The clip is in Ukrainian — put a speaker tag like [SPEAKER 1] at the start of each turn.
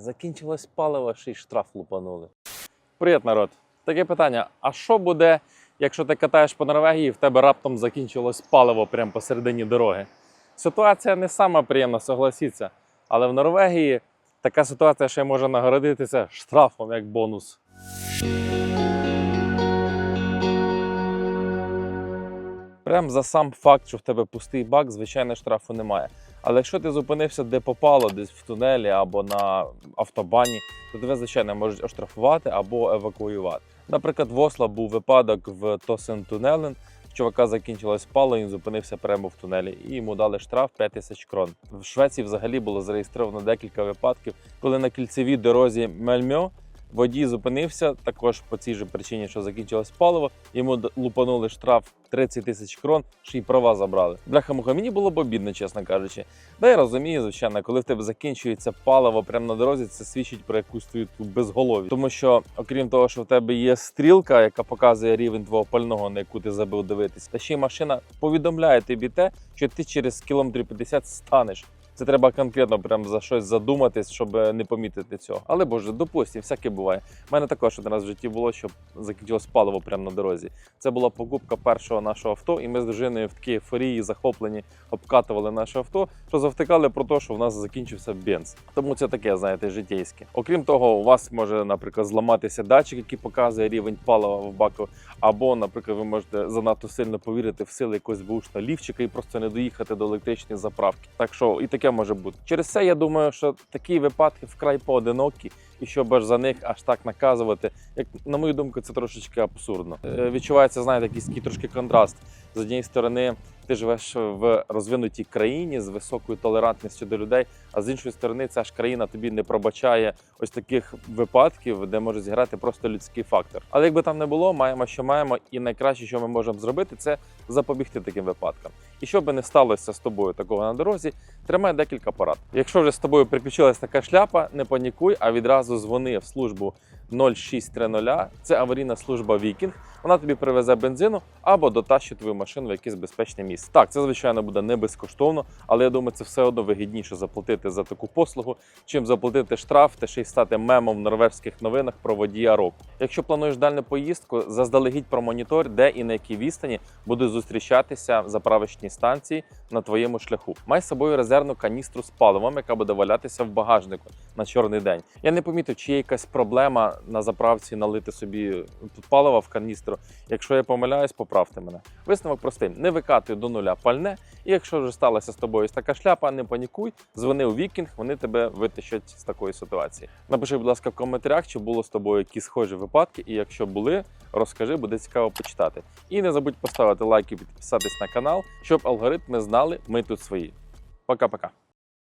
[SPEAKER 1] закінчилось паливо, ще й штраф лупанули. Привіт, народ! Таке питання: а що буде, якщо ти катаєш по Норвегії, і в тебе раптом закінчилось паливо прямо посередині дороги? Ситуація не сама приємна, согласіться. Але в Норвегії така ситуація ще може нагородитися штрафом як бонус. Прям за сам факт, що в тебе пустий бак, звичайно, штрафу немає. Але якщо ти зупинився де попало, десь в тунелі або на автобані, то тебе, звичайно, можуть оштрафувати або евакуювати. Наприклад, в Осло був випадок в Тосен Тунелен. Чувака закінчилось пало, він зупинився прямо в тунелі і йому дали штраф 5 тисяч крон. В Швеції взагалі було зареєстровано декілька випадків, коли на кільцевій дорозі Мельмьо водій зупинився також по цій же причині, що закінчилось паливо. Йому лупанули штраф 30 тисяч крон, ще й права забрали. Бляха муха, мені було б обідно, чесно кажучи. Да, я розумію, звичайно, коли в тебе закінчується паливо прямо на дорозі, це свідчить про якусь твою безголові. Тому що, окрім того, що в тебе є стрілка, яка показує рівень твого пального, на яку ти забив дивитись, та ще й машина повідомляє тобі те, що ти через кілометрів 50 станеш. Це треба конкретно прям за щось задуматись, щоб е, не помітити цього. Але боже, допустим, всяке буває. У мене також один раз в житті було, що закінчилось паливо прямо на дорозі. Це була покупка першого нашого авто, і ми з дружиною в такій ефорії захоплені обкатували наше авто, що завтикали про те, що в нас закінчився бенз. Тому це таке, знаєте, житейське. Окрім того, у вас може, наприклад, зламатися датчик, який показує рівень палива в баку, або, наприклад, ви можете занадто сильно повірити в сили якогось бушного лівчика і просто не доїхати до електричної заправки. Так що і таке може бути. Через це я думаю, що такі випадки вкрай поодинокі, і щоб аж за них аж так наказувати, як на мою думку, це трошечки абсурдно. Е, Відчувається, знаєте, якийсь такий трошки контраст. З однієї сторони, ти живеш в розвинутій країні з високою толерантністю до людей, а з іншої сторони, ця ж країна тобі не пробачає ось таких випадків, де може зіграти просто людський фактор. Але якби там не було, маємо, що маємо, і найкраще, що ми можемо зробити, це запобігти таким випадкам. І щоб би не сталося з тобою такого на дорозі, тримай декілька порад. Якщо вже з тобою приключилась така шляпа, не панікуй, а відразу дзвони в службу 0630. Це аварійна служба Вікінг. Вона тобі привезе бензину або дотащить твою машину в якесь безпечне місце. Так, це звичайно буде не безкоштовно, але я думаю, це все одно вигідніше заплатити за таку послугу, чим заплатити штраф та ще й стати мемом в норвезьких новинах про водія року. Якщо плануєш дальню поїздку, заздалегідь промонітор, де і на якій відстані будуть зустрічатися заправочні станції на твоєму шляху. Май з собою резервну каністру з паливом, яка буде валятися в багажнику на чорний день. Я не помітив, чи є якась проблема на заправці налити собі палива в каністру. Якщо я помиляюсь, поправте мене. Висновок простий: не викатуй до нуля пальне, і якщо вже сталася з тобою така шляпа, не панікуй, дзвони у вікінг, вони тебе витащать з такої ситуації. Напиши, будь ласка, в коментарях, чи було з тобою якісь схожі випадки, і якщо були, розкажи, буде цікаво почитати. І не забудь поставити лайк і підписатись на канал, щоб алгоритми знали, ми тут свої. Пока-пока.